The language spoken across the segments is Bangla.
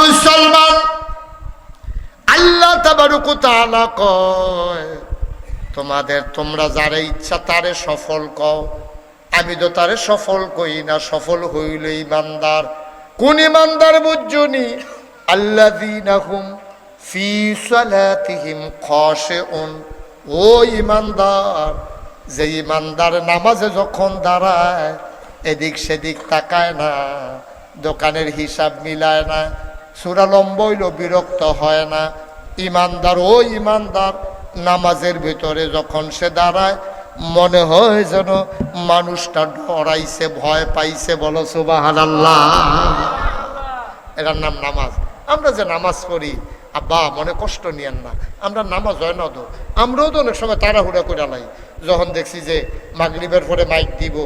মুসলমান, আল্লাহ কয়, তোমাদের তোমরা যারে ইচ্ছা তারে সফল কও। আমি তো তারে সফল কই না, সফল হইল ইমানদার। কোন ইমানদার বুঝছনি আল্লাযীনা হুম ফি সালাতিহিম খাশিউন। ও ইমানদার, যে ইমানদার নামাজে যখন দাঁড়ায়, এদিক সেদিক তাকায় না। দোকানের হিসাব মিলায় না সুরা লম্বইল বিরক্ত হয় না। ইমানদার, ও ইমানদার, নামাজের ভিতরে যখন সে দাঁড়ায়, মনে হয় যেন মানুষটা ডরাইছে, ভয় পাইছে, বলো সুবাহান এটার নাম নামাজ। আমরা যে নামাজ পড়ি, আব্বা, মনে কষ্ট নিয়েন না। আমরা নামাজ হয় না তো। আমরাও তো অনেক সময় তাড়াহুড়া করে লাই যখন দেখছি যে মাগরিবের পরে মাইক দিব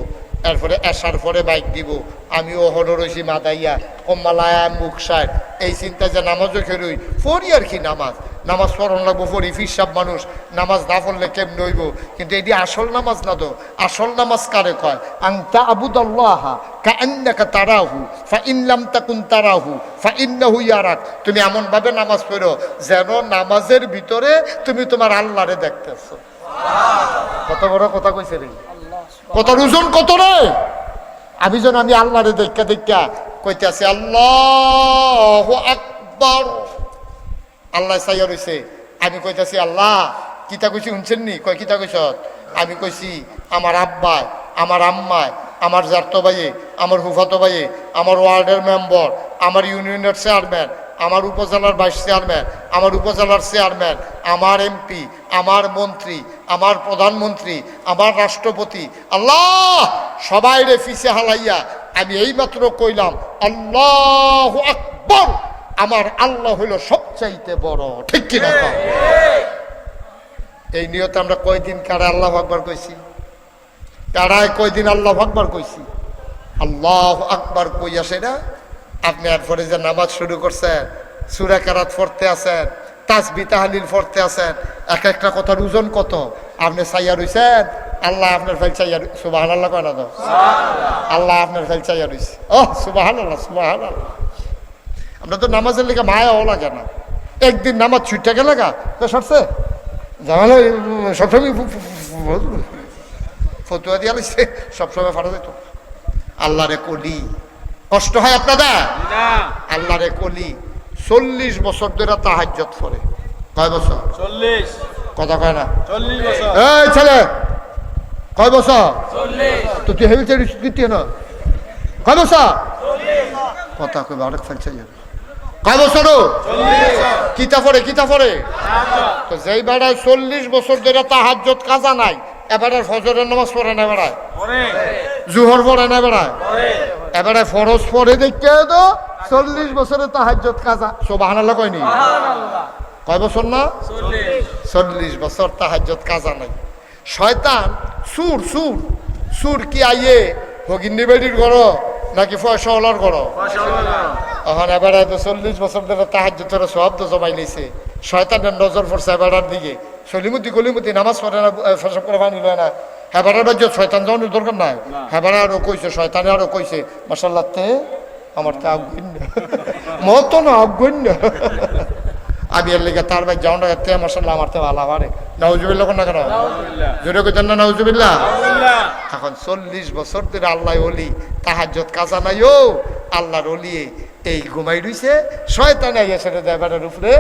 এরপরে এসার পরে বাইক দিব। আমি আমিও হররসি মাদাইয়া, কম্মালায়া মুখসায় এই চিন্তা যে নামাজও খেলুই পড়ি আর কি নামাজ? নামাজ পড়ন লাগবো পড়ি ফিরসাব মানুষ। নামাজ না পড়লে কেমন হইব? কিন্তু এটি আসল নামাজ না তো। আসল নামাজ কারে কয়? আং আংতা আবুদল্লাহ কান্নাকা তারাহু ফা ইনলাম তাকুন তারাহু ফা ইন্নাহু ইয়ারাক। তুমি এমন ভাবে নামাজ পড়ো যেন নামাজের ভিতরে তুমি তোমার আল্লাহরে দেখতেছো। কত বড় কথা কইছে রে। কত ওজন কত রে আমি যেন আমি আল্লাহরে দেখা দেখা কইতেছি, আল্লাহ আকবর। আল্লাহ চাইয়া রইছে। আমি কইতাছি, আল্লাহ, কিতা কইছি শুনছেন নি? কয়, কিতা কইস আমি কইছি, আমার আব্বায় আমার আম্মায় আমার জারতো ভাইয়ে, আমার হুফাতো ভাইয়ে, আমার ওয়ার্ডের মেম্বার, আমার ইউনিয়নের চেয়ারম্যান আমার উপজেলার ভাইস চেয়ারম্যান, আমার উপজেলার চেয়ারম্যান, আমার এমপি আমার মন্ত্রী, আমার প্রধানমন্ত্রী, আমার রাষ্ট্রপতি, আল্লাহ সবাই রে ফিসে হালাইয়া আমি এইমাত্র কইলাম, আল্লাহ আকবর! আমার আল্লাহ হইল সবচাইতে বড়। ঠিক কিনা? এই নিয়তে আমরা কয়দিন কারা আল্লাহ আকবর কইছি? কারায় কয়দিন আল্লাহ আকবর কইছি? আল্লাহ আকবর কইয়া সেটা আপনি এরপরে যে নামাজ শুরু করছেন সুরা কারাত পড়তে আছেন তাসবি তাহালিল পড়তে আছেন এক একটা কথার ওজন কত? আপনি চাইয়া রইছেন? আল্লাহ আপনার ফেল চাইয়া সুবাহ আল্লাহ কয় না তো? আল্লাহ আপনার ফেল চাইয়া রইছে। ও সুবাহ আল্লাহ সুবাহ আল্লাহ আমরা তো নামাজের লেগে মায়াও লাগে না। একদিন নামাজ ছুটে গেলে গা তো সরছে জামালে সবসময় ফতুয়া দিয়া লাগছে সবসময় ফাটা যেত আল্লাহ রে কলি। কষ্ট হয় আপনাদের? আল্লাহ রে কলি চল্লিশ বছর ধরে তাহাজ্জত করে কয় বছর? চল্লিশ। কথা কয় না? চল্লিশ বছর। এই ছেলে কয় বছর? তো তুই হেবি কীর্তি না। কয় বছর? কথা কইবা অনেক ফেলছে কয় বছর? কিতা পড়ে কিতা পড়ে? তো যেই বেড়ায় চল্লিশ বছর ধরে তাহাজ্জত কাজা নাই এবারে ফজরের নামাজ পড়ে না বেড়ায় জুহর পড়ে না বেড়ায় এবারে ফরজ পড়ে দেখতে তো চল্লিশ বছরে তাহাজ্জত কাজা। সোবাহানাল্লাহ কয়নি কয় বছর না? চল্লিশ। বছর তাহাজ্জত কাজা নাই। শয়তান সুর সুর। সুর কি আইয়ে? ভগিনী বেডির ঘর নাকি ফয়সলার ঘর এখন এবারে তো চল্লিশ বছর ধরে তাহাজ্জতের সব তো জমাই নিছে। শয়তানের নজর পড়ছে এবারের দিকে। সলিমুতি গলিমুতি নামাজ পড়ে না ফসব করে পানি লয় না হেবারের বাজ্য শয়তান যাওয়ানোর দরকার নাই। হেবারে আরও কইছে শয়তানে আরও কইছে মাসাল্লাহ তে আমার তো আগুন মত না আগুন আমি এর লেগে তার ভাই যাওয়ার তে মাসাল্লাহ আমার তো ভালো আবারে নাউজুবিল্লাহ কোন না কেন? জোরে কইতেন না নাউজুবিল্লাহ? এখন চল্লিশ বছর ধরে আল্লাহ অলি তাহাজ্জত কাজা নাই ও আল্লাহর অলিয়ে এই ঘুমাই রইছে, শয়তানে আইয়া সেটা দেবারের উপরে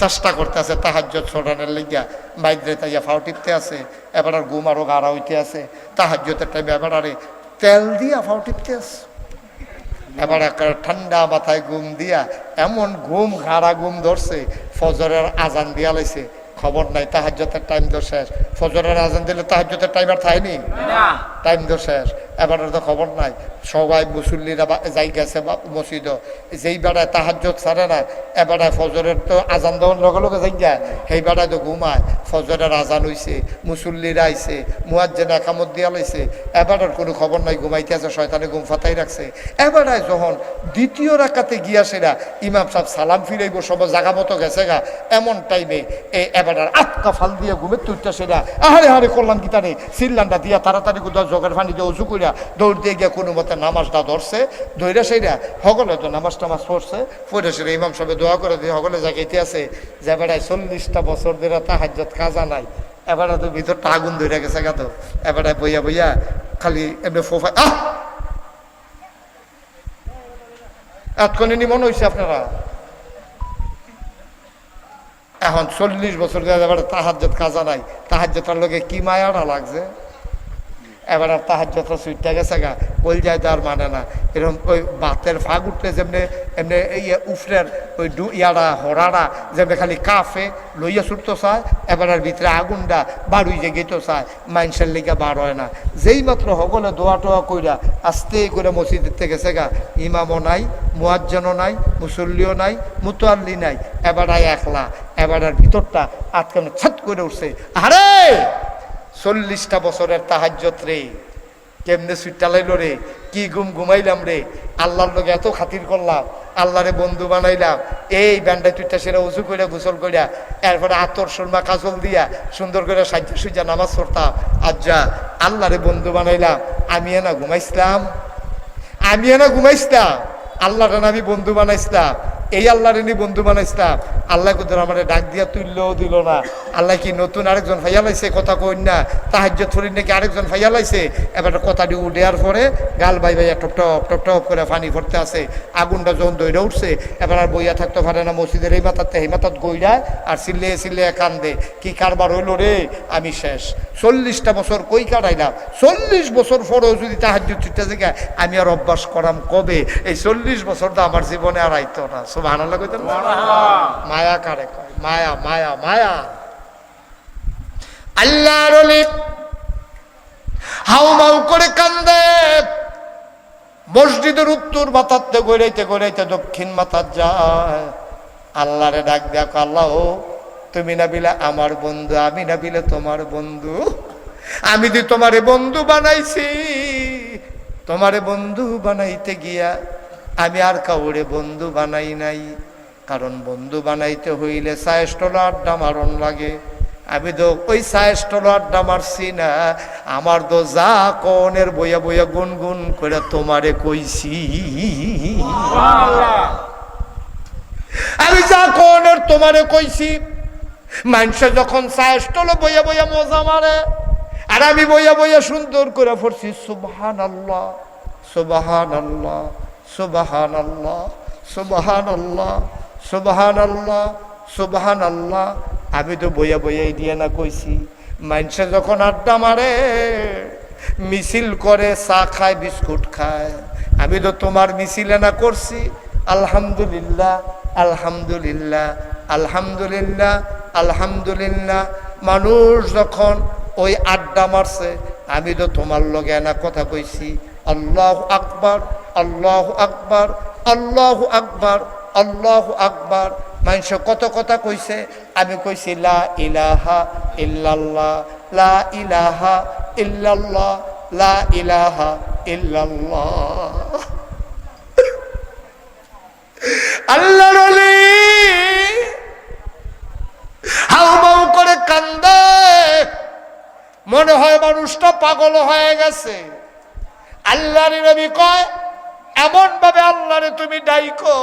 চেষ্টা করতে আছে তাহাজ্জত ছড়ানোর লিগা বাইরে তাইয়া ফাও টিপতে আছে, এবার আর ঘুম আরও গাড়া হইতে আছে। তাহাজ্জতের টাইমে এবার আরে তেল দিয়া ফাও টিপতে আছে। এবার একটা ঠান্ডা মাথায় ঘুম দিয়া, এমন ঘুম, ঘাড়া ঘুম ধরছে, ফজরের আজান দিয়া লাইছে। খবর নাই তাহাজ্জতের টাইম তো শেষ। ফজরের আজান দিলে তাহাজ্জতের টাইম আর থাইনি? টাইম তো শেষ। এবার তো খবর নাই। সবাই মুসল্লিরা যাই গেছে বা মসজিদ। যেই বেড়ায় তাহাজ্জত ছাড়ে না এবারে ফজরের তো আজান দেওয়ার লগে লগে যাই যায়। সেই বেড়ায় তো ঘুমায়। ফজরের আজান হইছে মুসল্লিরা আইছে মুয়াজ্জেন একামত দিয়া লাইছে। এবারের কোনো খবর নাই ঘুমাইতে আছে শয়তানে ঘুম ফাতাই রাখছে। এবারে যখন দ্বিতীয় রাকাতে গিয়া সেরা ইমাম সাহেব সালাম ফিরাইব সব জাগা মতো গেছে গা। এমন টাইমে এই আর আটকা ফাল দিয়ে ঘুমের তুইটা সেটা। আহারে হারে করলাম কি তারে? সিল্লানটা দিয়া তাড়াতাড়ি কোথাও জগের পানি দিয়ে উঁচু করিয়া দৌড় দিয়ে গিয়ে কোনো মতে নামাজটা ধরছে। ধৈরা সেইটা হগলে তো নামাজ টামাজ পড়ছে। পড়ে সেটা ইমাম সাহেব দোয়া করে দিয়ে হগলে জায়গাতে আছে যে বেড়ায় চল্লিশটা বছর ধরে তাহাজ্জত কাজা নাই। এবারে তো ভিতরটা আগুন ধরে গেছে গা তো। এবারে বইয়া বইয়া খালি এমনি ফোফা আহ! এতক্ষণে মনে হয়েছে আপনারা। এখন চল্লিশ বছর এবার তাহাজ্জত কাজা নাই। তাহার তাহাজ্জতার লোকে কি মায়াটা লাগছে? এবার আর তাহার তাহাজ্জত সুইটটা গেছে গা কল যায় তো আর মানে না। এরকম ওই বাতের উঠলে যেমনি, এমনি ইয়ে উফরের ওই ডু ইয়ারা হরারা যেমনি খালি কাফে লইয়া ছুটতো চায়, এবার আর ভিতরে আগুনটা বাড়ুই যে গেতো চায় মাইনসের লিগে বার হয় না। যেই মাত্র সকলে দোয়া টোয়া কইরা আস্তে করে মসজিদের থেকে গা, ইমামও নাই, মুয়াজ্জনও নাই, মুসল্লিও নাই মুতোয়াল্লি নাই, এবার একলা। এবার আর ভিতরটা আটকানো ছাত করে উঠছে। আরে চল্লিশটা বছরের তাহাজ্জত রে, কেমনে সুইটালাইল রে, কি গুম ঘুমাইলাম রে, আল্লাহর লোক এত খাতির করলাম, আল্লাহরে বন্ধু বানাইলাম, এই ব্যান্ডা তুইটা সেরা উঁচু করে গোসল করিয়া এরপরে আতর, সুরমা, কাজল দিয়া সুন্দর করে সাজ্জা সুজা নামাজ পড়তাম। আজ যা আল্লাহরে বন্ধু বানাইলাম, আমি না ঘুমাইছিলাম। আমি না ঘুমাইছিলাম। আল্লাহরে আমি বন্ধু বানাইছিলাম। এই আল্লাহরে নি বন্ধু বানাইছিলাম। আল্লাহ কোথাও আমার ডাক দিয়া তুললেও দিল না। আল্লাহ কি নতুন আরেকজন ফাইয়া লাইছে? কথা কই না। তাহাজ্য থরি নাকি আরেকজন ফাইয়া লাইছে? এবার কথাটি উঠেয়ার পরে গাল বাই ভাইয়া টপ টপ টপ টপ করে পানি ভরতে আছে। আগুনটা যখন দইরা উঠছে এবার আর বইয়া থাকতে পারে না মসজিদের এই মাথাতে এই মাথাত গইরায় আর সিল্লে সিল্লে কান্দে। কি কারবার হইল রে? আমি শেষ। চল্লিশটা বছর কই কাটাইলাম? চল্লিশ বছর পরেও যদি তাহাজ্য ছুটতে থেকে আমি আর অভ্যাস করাম কবে? এই চল্লিশ বছর তো আমার জীবনে আর আইতো না। সব আনাল্লা কইতেন মায়া কারে কয়? মায়া মায়া মায়া। আল্লাহর অলি হাউ মাউ করে কান্দে। মসজিদের উত্তর মাথাতে গড়াইতে গড়াইতে দক্ষিণ মাথার যায়। আল্লাহরে ডাক দেখো আল্লাহ তুমি না বিলে আমার বন্ধু, আমি না বিলে তোমার বন্ধু। আমি যে তোমারে বন্ধু বানাইছি, তোমারে বন্ধু বানাইতে গিয়া আমি আর কাউরে বন্ধু বানাই নাই। কারণ বন্ধু বানাইতে হইলে সায়েস্টল আড্ডা মারণ লাগে। আমি তো ওই সায়েস্টল আড্ডা মারছি না, আমার তো যা কনের বইয়া বইয়া গুনগুন করে তোমারে কইছি। আমি যা কনের তোমারে কইছি। মানুষে যখন সায়েস্টল বইয়া বইয়া মজা মারে, আর আমি বইয়া বইয়া সুন্দর করে পড়ছি সুবহান আল্লাহ সুবহান আল্লাহ সুবহান আল্লাহ সুবহান আল্লাহ সুবহান আল্লাহ সুবহান আল্লাহ আমি তো বইয়া বইয়াই দিয়ে না কইছি। মানুষে যখন আড্ডা মারে, মিছিল করে চা খায়, বিস্কুট খায়। আমি তো তোমার মিছিলে না করছি। আলহামদুলিল্লাহ আলহামদুলিল্লাহ আলহামদুলিল্লাহ আলহামদুলিল্লাহ। মানুষ যখন ওই আড্ডা মারছে, আমি তো তোমার লগে না কথা কইছি। আল্লাহ আকবার আল্লাহ আকবার আল্লাহ আকবার। আল্লাহ আকবার। মানুষ কত কথা কইছে? আমি কইছি, লা ইলাহা ইল্লাল্লাহ, লা ইলাহা ইল্লাল্লাহ, লা ইলাহা ইল্লাল্লাহ। আল্লাহর হাউমাউ করে কান্দে। মনে হয় মানুষটা পাগল হয়ে গেছে। আল্লাহর নবী কয় এমন ভাবে আল্লাহরে তুমি ডাইকো।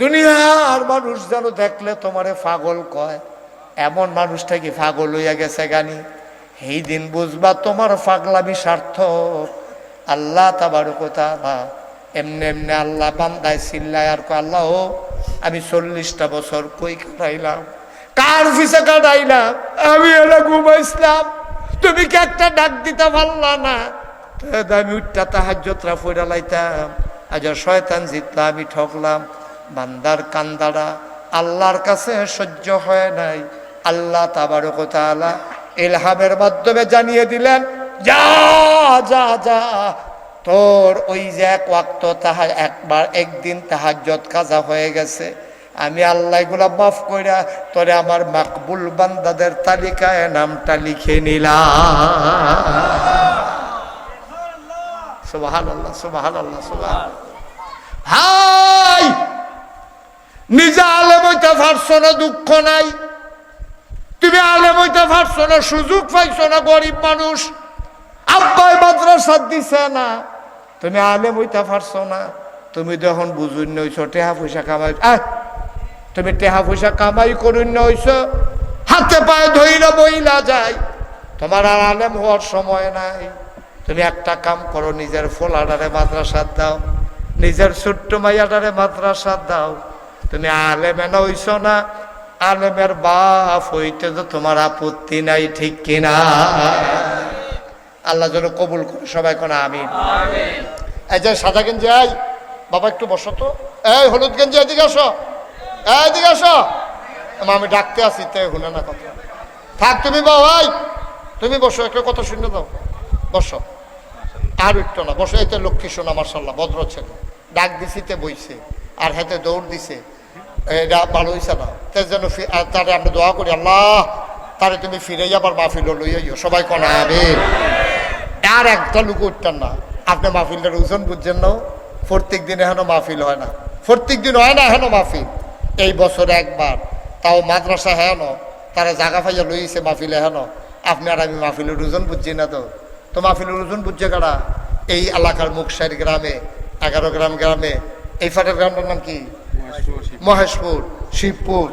দুনিয়ার মানুষ যেন দেখলে তোমারে পাগল কয়। এমন মানুষটা কি পাগল হইয়া গেছে গানি? এই দিন বুঝবা তোমার পাগলামি সার্থক। আল্লাহ তাবার কথা বা এমনি এমনি আল্লাহ বান্দায় চিল্লায় আর আল্লাহ, আমি চল্লিশটা বছর কই কাটাইলাম? কার ফিসে কাটাইলাম? আমি এটা ঘুমাইছিলাম। তুমি কি একটা ডাক দিতে পারলা না? আমি উঠটা তাহাজ্যতরা ফইরা লাইতাম। আজ শয়তান জিতলা, আমি ঠকলাম। বান্দার কান্দারা আল্লাহর কাছে সহ্য হয় নাই। আল্লাহ তাবারক তাআলা ইলহামের মাধ্যমে জানিয়ে দিলেন, যা যা যা, তোর ওই যে এক ওয়াক্ত তাহা একবার, একদিন তাহাজ্জত কাজা হয়ে গেছে। আমি আল্লাহ এগুলা মাফ কইরা তোরে আমার মাকবুল বান্দাদের তালিকায় নামটা লিখে নিলাম। সুবাহান আল্লাহ সুবাহান আল্লাহ নিজে আলেম হইতে পারছ না, দুঃখ নাই। তুমি আলেম হইতে পারছ না, সুযোগ পাইছো না, গরিব মানুষ। আব্বাই মাদ্রাসা দিছে না। তুমি আলেম হইতে পারছ না। তুমি যখন বুঝুন নইছো, টেহা পয়সা কামাই তুমি টেহা পয়সা কামাই করুন নইছো। হাতে পায়ে ধইরা বইলা যায়। তোমার আর আলেম হওয়ার সময় নাই। তুমি একটা কাম করো, নিজের ফোলাডারে মাদ্রাসা দাও। নিজের ছোট্ট মাইয়াডারে মাদ্রাসা দাও। তুমি আলেম এনে হইছো না আলেমের বাপ হইতে তো তোমার আপত্তি নাই ঠিক কিনা? আল্লাহ যেন কবুল করে সবাই কোন আমি এই যে সাদা গেঞ্জি আই বাবা একটু বসো তো। এই হলুদ গেঞ্জি এদিকে আসো। এদিকে আসো। আমা, ডাকতে আসি তে শুনে না কথা। থাক তুমি বাবাই তুমি বসো একটু কথা শুনে দাও। বসো। আর একটু না বসো এতে লক্ষ্মী শোনা মার্শাল্লাহ ভদ্র ছেলে। ডাক দিছিতে বইছে। আর হাতে দৌড় দিছে। এটা ভালো হয়েছে না। তে যেন ফি- তারে আমরা দোয়া করি, আল্লাহ, তারে তুমি ফিরে যাবার মাহফিল লইয়াইও সবাই কনা আমি আর একটা লুকু উঠতেন না। আপনি মাহফিলটার ওজন বুঝছেন না, প্রত্যেক দিন এখনও মাহফিল হয় না। প্রত্যেক দিন হয় না এখনও মাহফিল। এই বছরে একবার। তাও মাদ্রাসা হেন, তারা জাগা ফাইয়া লইছে মাহফিল হেন। আপনি আর আমি মাহফিলের ওজন বুঝছি না তো। তো মাহফিলের ওজন বুঝছে কারা? এই এলাকার মুখসাইর গ্রামে, এগারো গ্রাম গ্রামে। এই ফাটের গ্রামটার নাম কি? মহেশপুর, শিবপুর,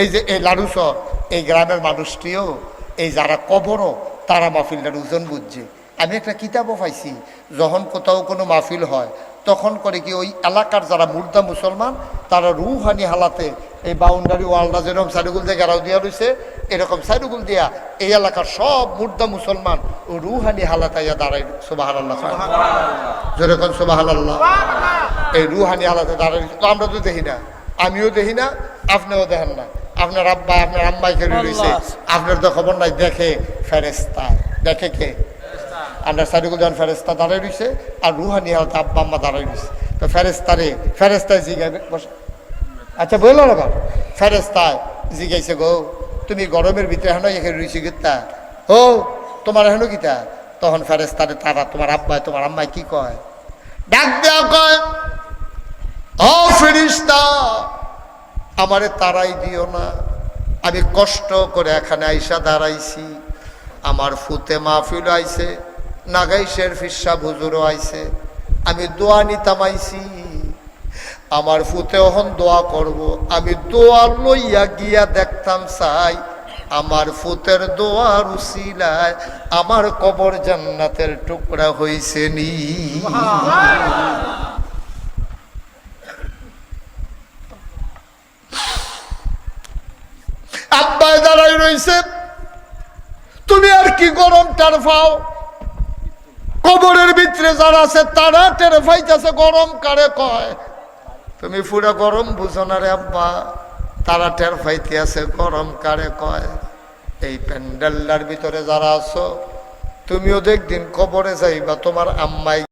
এই যে এই লাড়ুস এই গ্রামের মানুষটিও, এই যারা কবরও, তারা মাহফিলটার ওজন বুঝছে। আমি একটা কিতাবও পাইছি, যখন কোথাও কোনো মাহফিল হয় তখন করে কি ওই এলাকার যারা মুর্দা মুসলমান তারা রুহানি হালাতে এই বাউন্ডারি ওয়ালটা যেরকম সাইডুগুল দিয়ে গেরাও দিয়া রয়েছে এরকম সাইডুগুল দিয়া এই এলাকার সব মুর্দা মুসলমান ও রুহানি হালাতাইয়া দাঁড়াই সুবাহ আল্লাহ যেরকম সুবাহ আল্লাহ এই রুহানি হালাতে দাঁড়াই তো আমরা তো দেখি না আমিও দেখি না আপনিও দেখেন না। আপনার আব্বা আপনার আম্মাই খেলে রয়েছে আপনার তো খবর নাই দেখে ফেরেস্তা দেখে কে? আমরা সাইডুকুল যখন ফেরেস্তা দাঁড়াই রয়েছে আর রুহানি হালতে আব্বা আম্মা দাঁড়াই রয়েছে তো ফেরেস্তারে ফেরেস্তায় জিগাইবে, বসে। আচ্ছা বলল না বাবা ফেরেস্তায় জিগাইছে, গো, তুমি গরমের ভিতরে হেন এখানে রয়েছি গীতা ও তোমার হেন গীতা তখন ফেরেস্তারে তারা, তোমার আব্বাই তোমার আম্মাই কি কয়? ডাক দেওয়া কয়, ও ফেরিস্তা আমারে তারাই দিও না। আমি কষ্ট করে এখানে আইসা দাঁড়াইছি। আমার ফুতে মাহফিল আইছে। নাগাইশের ফিসা ভুজুরও আইছে। আমি দোয়া নিতাম আইছি। আমার ফুতে ওহন দোয়া করব। আমি দোয়া লইয়া গিয়া দেখতাম চাই আমার ফুতের দোয়ার উসিলায় আমার কবর জান্নাতের টুকরা হইছে নি। আব্বাই দাঁড়াই রইছে। তুমি আর কি গরম টার পাও কবরের ভিতরে যারা আছে, তারা টের ফাইতেছে গরম কারে কয়? তুমি পুরা গরম বুঝো না রে আব্বা। তারা টের ফাইতে আছে গরম কারে কয়? এই প্যান্ডেলটার ভিতরে যারা আছো, তুমিও দেখদিন কবরে যাইবা, তোমার আম্মাই